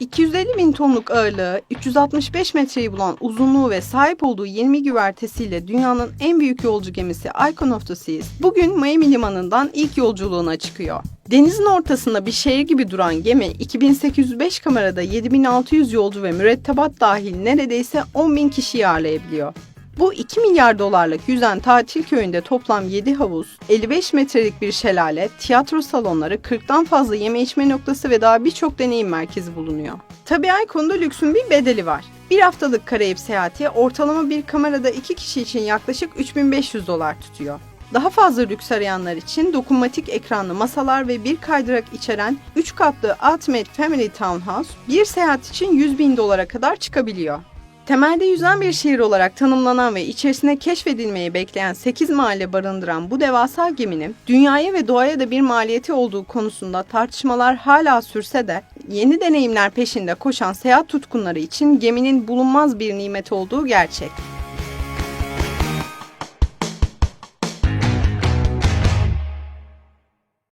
250 bin tonluk ağırlığı, 365 metreyi bulan uzunluğu ve sahip olduğu 20 güvertesiyle dünyanın en büyük yolcu gemisi Icon of the Seas, bugün Miami limanından ilk yolculuğuna çıkıyor. Denizin ortasında bir şehir gibi duran gemi 2805 kamerada 7600 yolcu ve mürettebat dahil neredeyse 10 bin kişiyi ağırlayabiliyor. Bu 2 milyar dolarlık yüzen tatil köyünde toplam 7 havuz, 55 metrelik bir şelale, tiyatro salonları, 40'tan fazla yeme içme noktası ve daha birçok deneyim merkezi bulunuyor. Tabii Aykon'da lüksün bir bedeli var. Bir haftalık Karayip seyahati ortalama bir kamerada 2 kişi için yaklaşık 3500 dolar tutuyor. Daha fazla lüks arayanlar için dokunmatik ekranlı masalar ve bir kaydırak içeren 3 katlı Ultimate Family Townhouse bir seyahat için 100 bin dolara kadar çıkabiliyor. Temelde yüzen bir şehir olarak tanımlanan ve içerisine keşfedilmeyi bekleyen 8 mahalle barındıran bu devasa geminin dünyaya ve doğaya da bir maliyeti olduğu konusunda tartışmalar hala sürse de yeni deneyimler peşinde koşan seyahat tutkunları için geminin bulunmaz bir nimet olduğu gerçek.